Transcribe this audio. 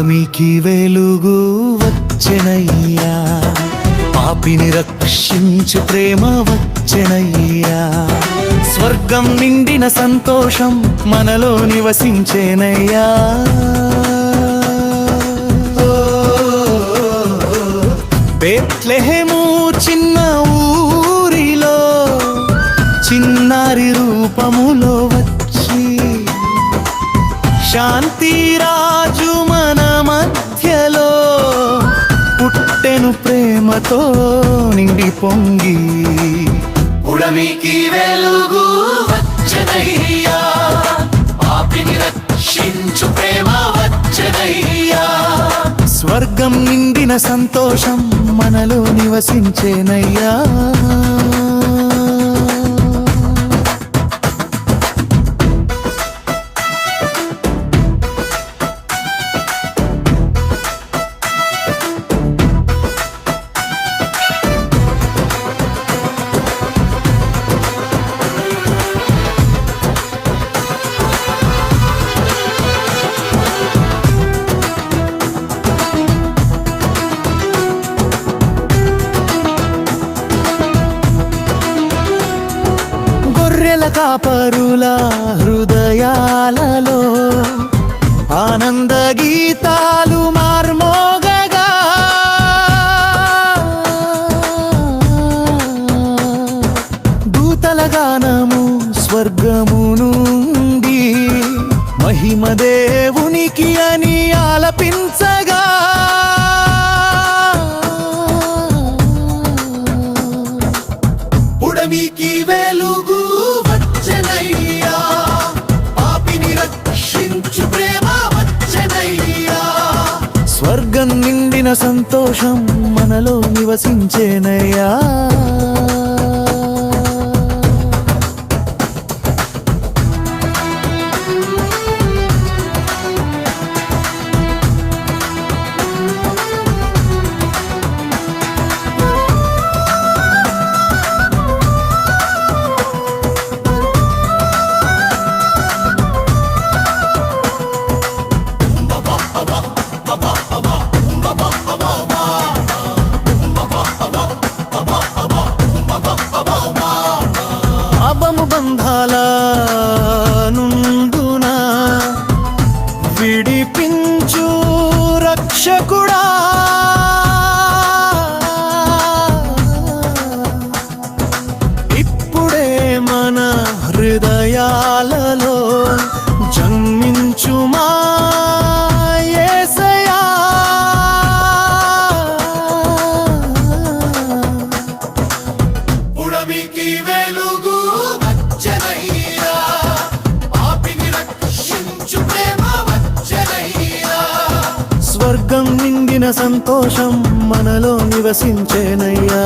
పుడమికి వెలుగు వచ్చెనయ్యా. పాపిని రక్షించు ప్రేమ వచ్చెనయ్యా. స్వర్గం నిండిన సంతోషం మనలో నివసించేనయ్యా. బెత్లెహేము చిన్న ఊరిలో చిన్నారి రూపములో వచ్చి శాంతిరా ప్రేమతో నిండి పొంగి ఉడమికి వెలుగు పాపిని రక్షించు ప్రేమ స్వర్గం నిండిన సంతోషం మనలో నివసించేనయ్యా. కాపరుల హృదయాలలో ఆనంద గీతాలు మార్మోగగా. దూతల గానము స్వర్గము నుండి మహిమదేవునికి అని ఆలపించగా. నిండిన సంతోషం మనలో నివసించేనయ్యా. బంధాల నుండున విడిపించు రక్షకుడా. నిండిన సంతోషం మనలో నివసించేనయ్యా.